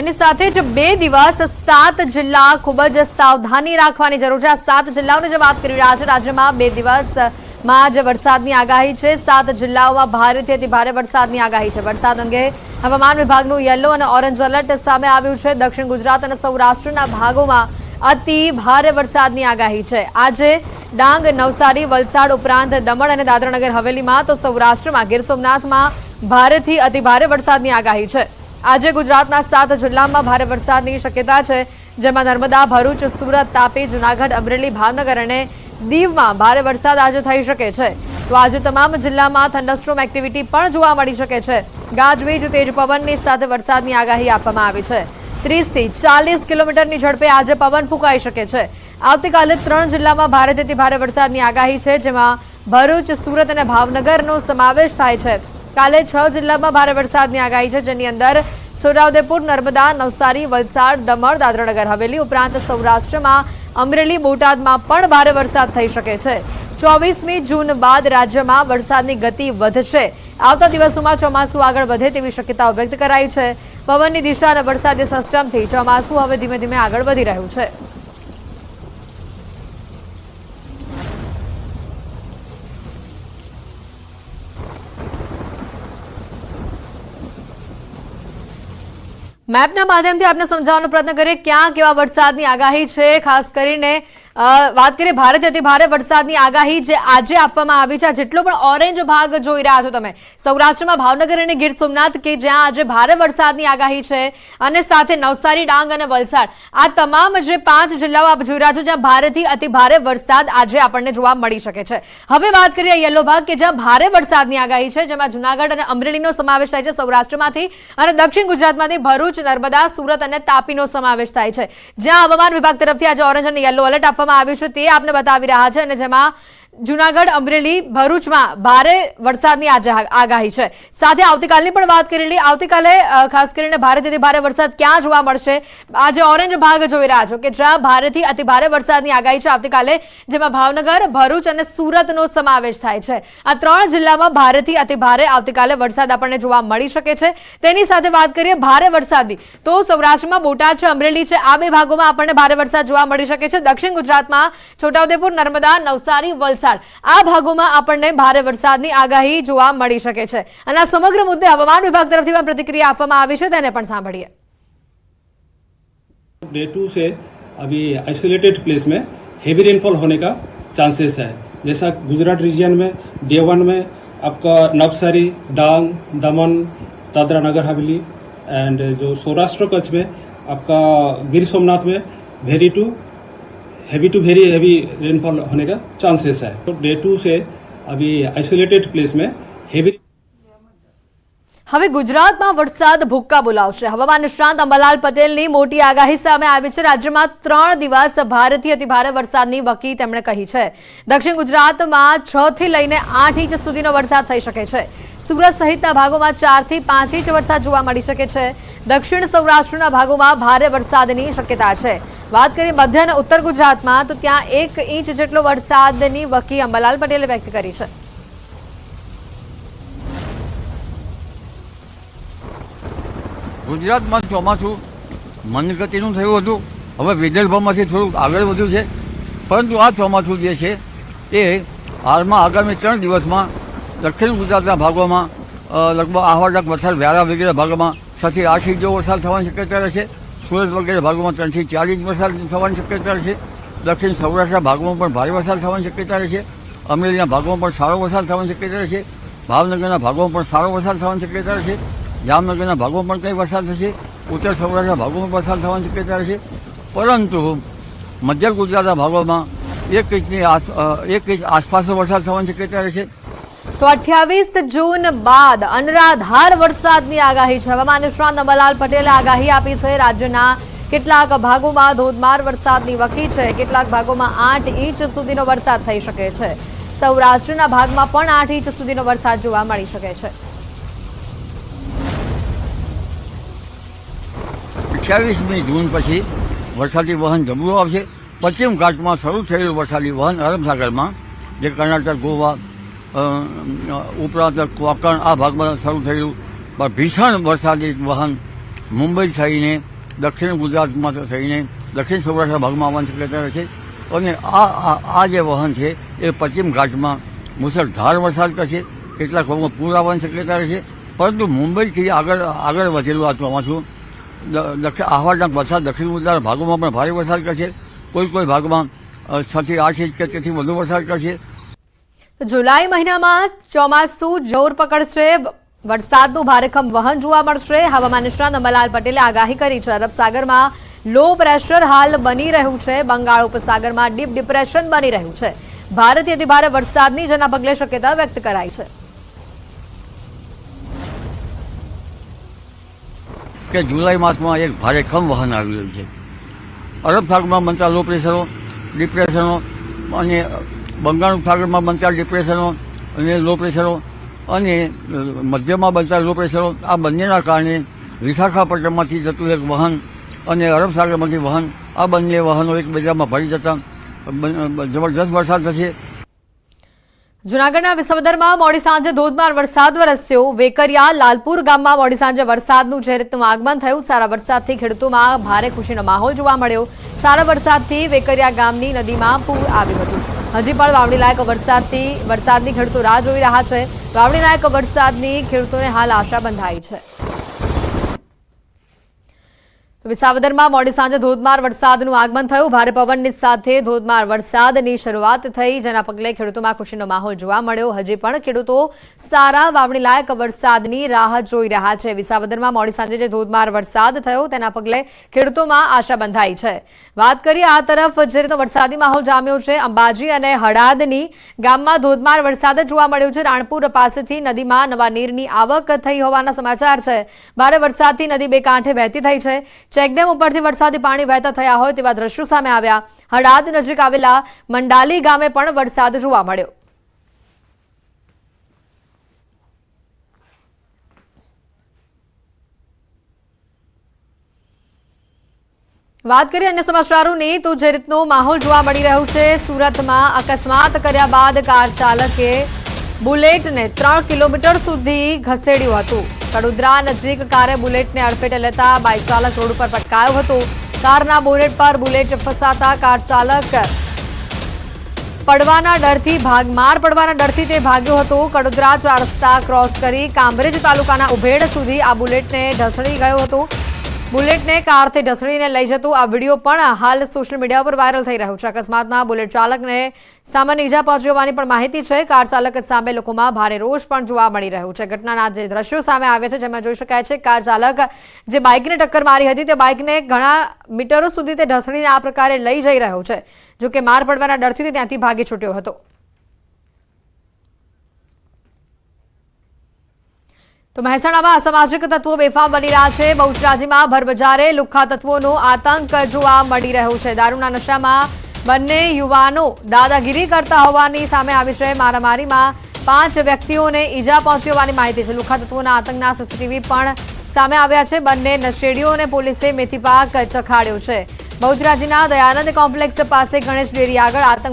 એની સાથે જ બે દિવસ સાત જિલ્લા ખૂબ જ સાવધાની રાખવાની જરૂર છે. આ સાત જિલ્લાઓની જે વાત કરી રહ્યા છે, રાજ્યમાં બે દિવસમાં જ વરસાદની આગાહી છે. સાત જિલ્લાઓમાં ભારેથી અતિ ભારે વરસાદની આગાહી છે. વરસાદ અંગે હવામાન વિભાગનું યલો અને ઓરેન્જ એલર્ટ સામે આવ્યું છે. દક્ષિણ ગુજરાત અને સૌરાષ્ટ્રના ભાગોમાં અતિ ભારે વરસાદની આગાહી છે. આજે ડાંગ, નવસારી, વલસાડ ઉપરાંત દમણ અને દાદરાનગર હવેલીમાં તો સૌરાષ્ટ્રમાં ગીર સોમનાથમાં ભારેથી અતિ ભારે વરસાદની આગાહી છે. આજે ગુજરાતના સાત જિલ્લામાં ભારે વરસાદની શક્યતા છે, જેમાં નર્મદા, ભરૂચ, સુરત, તાપી, જુનાગઢ, અમરેલી, ભાવનગર અને દીવમાં ભારે વરસાદ આજે થઈ શકે છે. તો આજે તમામ જિલ્લામાં થંડરસ્ટ્રોમ એક્ટિવિટી પણ જોવા મળી શકે છે. ગાજવીજ, તેજ પવનની સાથે વરસાદની આગાહી આપવામાં આવી છે. ત્રીસથી ચાલીસ કિલોમીટરની ઝડપે આજે પવન ફૂંકાઈ શકે છે. આવતીકાલે ત્રણ જિલ્લામાં ભારેથી ભારે વરસાદની આગાહી છે, જેમાં ભરૂચ, સુરત અને ભાવનગરનો સમાવેશ થાય છે. કાલે છ જિલ્લામાં ભારે વરસાદની આગાહી છે, જેની અંદર છોટાઉદેપુર, નર્મદા, નવસારી, વલસાડ, દમણ, દાદરાનગર, હવેલી ઉપરાંત સૌરાષ્ટ્રમાં અમરેલી, બોટાદમાં પણ ભારે વરસાદ થઈ શકે છે. ચોવીસમી જૂન બાદ રાજ્યમાં વરસાદની ગતિ વધશે. આવતા દિવસોમાં ચોમાસું આગળ વધે તેવી શક્યતાઓ વ્યક્ત કરાઈ છે. પવનની દિશા અને વરસાદી સિસ્ટમથી ચોમાસું હવે ધીમે ધીમે આગળ વધી રહ્યું છે. મેપના માધ્યમથી આપને સમજાવવાનો પ્રયત્ન કરીએ. ક્યાં કેવા વરસાદની આગાહી છે? ખાસ કરીને વાત કરીએ ભારત અતિ ભારે વરસાદની આગાહી જે આજે આપવામાં આવી છે. જેટલો પણ ઓરેન્જ ભાગ જોઈ રહ્યા છો તમે. સૌરાષ્ટ્રમાં ભાવનગર અને ગીર સોમનાથ કે જ્યાં આજે ભારે વરસાદની આગાહી છે અને સાથે નવસારી, ડાંગ અને વલસાડ. આ તમામ જે પાંચ જિલ્લાઓ આપ જોઈ રહ્યા છો જ્યાં ભારેથી અતિ ભારે વરસાદ આજે આપણને જોવા મળી શકે છે. હવે વાત કરીએ યલો ભાગ કે જ્યાં ભારે વરસાદની આગાહી છે, જેમાં જુનાગઢ અને અમરેલીનો સમાવેશ થાય છે સૌરાષ્ટ્રમાંથી અને દક્ષિણ ગુજરાતમાંથી ભરૂચ, નર્મદા, સુરત અને તાપીનો સમાવેશ થાય છે. જ્યાં હવામાન વિભાગ તરફથી આજે ઓરેન્જ અને યલો એલર્ટ આપવામાં આવ્યું છે તે આપને બતાવી રહ્યા છે અને જેમાં જુનાગઢ, અમરેલી, ભરૂચમાં ભારે વરસાદની આગાહી છે. સાથે આવતીકાલની પણ વાત કરી લઈએ આવતીકાલે ખાસ કરીને ભારેથી ભારે વરસાદ ક્યાં જોવા મળશે? આજે ઓરેન્જ ભાગ જોઈ રહ્યા છો કે જ્યાં ભારેથી અતિ ભારે વરસાદની આગાહી છે આવતીકાલે, જેમાં ભાવનગર, ભરૂચ અને સુરતનો સમાવેશ થાય છે. આ ત્રણ જિલ્લામાં ભારેથી અતિ ભારે આવતીકાલે વરસાદ આપણને જોવા મળી શકે છે. તેની સાથે વાત કરીએ ભારે વરસાદની. તો સૌરાષ્ટ્રમાં બોટાદ છે, અમરેલી છે, આ બે ભાગોમાં આપણને ભારે વરસાદ જોવા મળી શકે છે. દક્ષિણ ગુજરાતમાં છોટાઉદેપુર, નર્મદા, નવસારી, વલસાડ આ ભાગોમાં આપણને ભારે વરસાદની આગાહી જોવા મળી શકે છે અને આ સમગ્ર મુદ્દે હવામાન વિભાગ તરફથી પણ પ્રતિક્રિયા આપવામાં આવી છે તેને પણ સાંભળીએ डे टू से अभी आइसोलेटेड प्लेस में हेवी रेनफॉल होने का चांसेस है जैसा गुजरात रीजन में डे वन में आपका नवसारी डांग दमन दादरा नगर हवेली एंड जो सौराष्ट्र कच्छ में आपका गिर सोमनाथ में very to heavy to very heavy rainfall होने का चांसेस है तो डे टू से अभी आइसोलेटेड प्लेस में हेवी હવે ગુજરાતમાં વરસાદ ભૂક્કા બોલાવશે હવામાન નિષ્ણાંત અંબાલાલ પટેલની મોટી આગાહી સામે આવી છે રાજ્યમાં ત્રણ દિવસ ભારેથી અતિ ભારે વરસાદની વકી તેમણે કહી છે દક્ષિણ ગુજરાતમાં છ થી લઈને આઠ ઇંચ સુધીનો વરસાદ થઈ શકે છે સુરત સહિતના ભાગોમાં ચાર થી પાંચ ઇંચ વરસાદ જોવા મળી શકે છે દક્ષિણ સૌરાષ્ટ્રના ભાગોમાં ભારે વરસાદની શક્યતા છે વાત કરીએ મધ્ય ઉત્તર ગુજરાતમાં, તો ત્યાં એક ઇંચ જેટલો વરસાદની વકી અંબાલાલ પટેલે વ્યક્ત કરી છે. ગુજરાતમાં ચોમાસું મંદગતિનું થયું હતું. હવે વિદર્ભમાંથી થોડુંક આગળ વધ્યું છે. પરંતુ આ ચોમાસું જે છે, એ હાલમાં આગામી ત્રણ દિવસમાં દક્ષિણ ગુજરાતના ભાગોમાં લગભગ આહવાડક વરસાદ વ્યારા વગેરે ભાગોમાં છથી આઠ ઇંચ જેવો વરસાદ થવાની શક્યતા રહેશે સુરત વગેરે ભાગોમાં ત્રણથી ચાર ઇંચ વરસાદ થવાની શક્યતા છે. દક્ષિણ સૌરાષ્ટ્રના ભાગોમાં પણ ભારે વરસાદ થવાની શક્યતા રહેશે અમરેલીના ભાગોમાં પણ સારો વરસાદ થવાની શક્યતા રહેશે ભાવનગરના ભાગોમાં પણ સારો વરસાદ થવાની શક્યતા રહેશે જામનગરના ભાગોમાં પણ કંઈ વરસાદ થશે? ઉત્તર સૌરાષ્ટ્રના ભાગોમાં વરસાદ થવાની શક્યતા રહેશે પરંતુ મધ્ય ગુજરાતના ભાગોમાં એક ઇંચની એક ઇંચ આસપાસનો વરસાદ થવાની શક્યતા રહેશે તો અઠ્યાવીસ જૂન બાદ અનરાધાર વરસાદની આગાહી છે. હવામાન નિષ્ણાંત અંબાલાલ પટેલે આગાહી આપી છે. રાજ્યના કેટલાક ભાગોમાં ધોધમાર વરસાદની વકી છે. કેટલાક ભાગોમાં આઠ ઇંચ સુધીનો વરસાદ થઈ શકે છે. સૌરાષ્ટ્રના ભાગમાં પણ આઠ ઇંચ સુધીનો વરસાદ જોવા મળી શકે છે. અઠ્યાવીસમી જૂન પછી વરસાદી વહન જબરું આવશે. પશ્ચિમ ઘાટમાં શરૂ થયેલું વરસાદી વહન અરબસાગરમાં જે કર્ણાટક, ગોવા ઉપરાંત કોકણ આ ભાગમાં શરૂ થયેલું પણ ભીષણ વરસાદી વહન મુંબઈ થઈને દક્ષિણ ગુજરાતમાં થઈને દક્ષિણ સૌરાષ્ટ્ર ભાગમાં આવવાની શક્યતા રહે છે. અને આ, આ- જે વહન છે એ પશ્ચિમ ઘાટમાં મુસળધાર વરસાદ કરશે. કેટલાક ભાગમાં પૂર આવવાની શક્યતા રહે છે. પરંતુ મુંબઈથી આગળ આગળ વધેલું આ ચોમાસું દક્ષિણ આહવાના વરસાદ દક્ષિણ ગુજરાત ભાગોમાં પણ ભારે વરસાદ કરશે. કોઈ કોઈ ભાગમાં છથી આઠ ઇંચ કે તેથી વધુ વરસાદ કરશે. જુલાઈ મહિનામાં ચોમાસું જોર પકડશે. વરસાદનું ભારેખમ વહન જોવા મળશે. હવામાન નિષ્ણાત અંબાલાલ પટેલે આગાહી કરી છે. અરબ સાગરમાં લો પ્રેશર હાલ બની રહ્યું છે. બંગાળ ઉપસાગરમાં ડીપ ડિપ્રેશન બની રહ્યું છે. ભારતીય અતિ ભારે વરસાદની જેના પગલે શક્યતા વ્યક્ત કરાઈ છે. કે જુલાઈ માસમાં એક ભારેખમ વહન આવી રહ્યું છે. અરબ સાગરમાં બનતા લો પ્રેશરો ડિપ્રેશનો અને બંગાળ સાગરમાં બનતા ડિપ્રેશનો અને લો પ્રેશરો અને મધ્યમાં બનતા લો પ્રેશરો આ બંનેના કારણે વિશાખાપટ્ટનમાંથી જતું એક વહન અને અરબ સાગરમાંથી વહન, આ બંને વહનો એકબીજામાં ભળી જતા જબરજસ્ત વરસાદ થશે. જૂનાગઢના વિસાવદરમાં મોડી સાંજે ધોધમાર વરસાદ વરસ્યો. વેકરિયા, લાલપુર ગામમાં મોડી સાંજે વરસાદનું જે રીતનું આગમન થયું. સારા વરસાદથી ખેડૂતોમાં ભારે ખુશીનો માહોલ જોવા મળ્યો. સારા વરસાદથી વેકરિયા ગામની નદીમાં પૂર આવ્યું હતું. હજી પણ વાવણી લાયક વરસાદથી, વરસાદની ખેડૂતો રાહ જોઈ રહ્યા છે. વાવણી લાયક વરસાદની ખેડૂતોને હાલ આશા બંધાઈ છે. તો વિસાવદરમાં મોડી સાંજે ધોધમાર વરસાદનું આગમન થયું. ભારે પવનની સાથે ધોધમાર વરસાદની શરૂઆત થઈ, જેના પગલે ખેડૂતોમાં ખુશીનો માહોલ જોવા મળ્યો. હજી પણ ખેડૂતો સારા વાવણી લાયક વરસાદની રાહ જોઈ રહ્યા છે. વિસાવદરમાં મોડી સાંજે જે ધોધમાર વરસાદ થયો, તેના પગલે ખેડૂતોમાં આશા બંધાઈ છે. વાત કરીએ આ તરફ, જે રીતનો વરસાદી માહોલ જામ્યો છે, અંબાજી અને હળાદની ગામમાં ધોધમાર વરસાદ જોવા મળ્યો છે. રાણપુર પાસેથી નદીમાં નવા નીરની આવક થઈ હોવાના સમાચાર છે. ભારે વરસાદથી નદી બે કાંઠે વહેતી થઈ છે. ચેકડેમ ઉપરથી વરસાદી પાણી વહેતા થયા હોય તેવા દ્રશ્યો સામે આવ્યા. હડાદ નજીક આવેલા મંડાલી ગામે પણ વરસાદ જોવા મળ્યો. વાત કરીએ અન્ય સમાચારોની, તો જે રીતનો માહોલ જોવા મળી રહ્યો છે, સુરતમાં અકસ્માત કર્યા બાદ કાર ચાલકે બુલેટને ત્રણ કિલોમીટર સુધી ઘસેડ્યું હતું. કડોદરા નજીક કારે બુલેટને અડફેટે લેતા બાઇક ચાલક રોડ પર પટકાયો હતો. કારના બોનેટ પર બુલેટ ફસાતા કાર ચાલક પડવાના ડરથી ભાગ, માર પડવાના ડરથી તે ભાગ્યો હતો. કડોદરા ચાર રસ્તા ક્રોસ કરી કામરેજ તાલુકાના ઉભેડ સુધી આ બુલેટને ઢસડી ગયો હતો. બુલેટને કારથી ઢસડીને લઈ જતું આ વીડિયો પણ હાલ સોશિયલ મીડિયા પર વાયરલ થઈ રહ્યો છે. અકસ્માતમાં બુલેટ ચાલકને સામાન્ય ઈજા પહોંચી હોવાની પણ માહિતી છે. કાર ચાલક સામે લોકોમાં ભારે રોષ પણ જોવા મળી રહ્યો છે. ઘટનાના જે દ્રશ્યો સામે આવ્યા છે, જેમાં જોઈ શકાય છે, કાર ચાલક જે બાઇકને ટક્કર મારી હતી, તે બાઇકને ઘણા મીટરો સુધી તે ઢસડીને આ પ્રકારે લઈ જઈ રહ્યો છે. જો કે માર પડવાના ડરથી તે ત્યાંથી ભાગી છૂટ્યો હતો. તો મહેસાણામાં અસામાજિક તત્વો બેફામ બની રહ્યા છે. બહુચરાજીમાં ભરબજારે લુખ્ખા તત્વોનો આતંક જોવા મળી રહ્યો છે. દારૂના નશામાં બંને યુવાનો દાદાગીરી કરતા હોવાની સામે આવી છે. મારામારીમાં પાંચ વ્યક્તિઓને ઈજા પહોંચી હોવાની માહિતી છે. લુખ્ખા તત્વોના આતંકના સીસીટીવી પણ સામે આવ્યા છે. બંને નશેડીઓને પોલીસે મેથીપાક ચખાડ્યો છે. બહુચરાજીના દયાનંદ કોમ્પ્લેક્સ પાસે ગણેશ ડેરી આગળ આતંક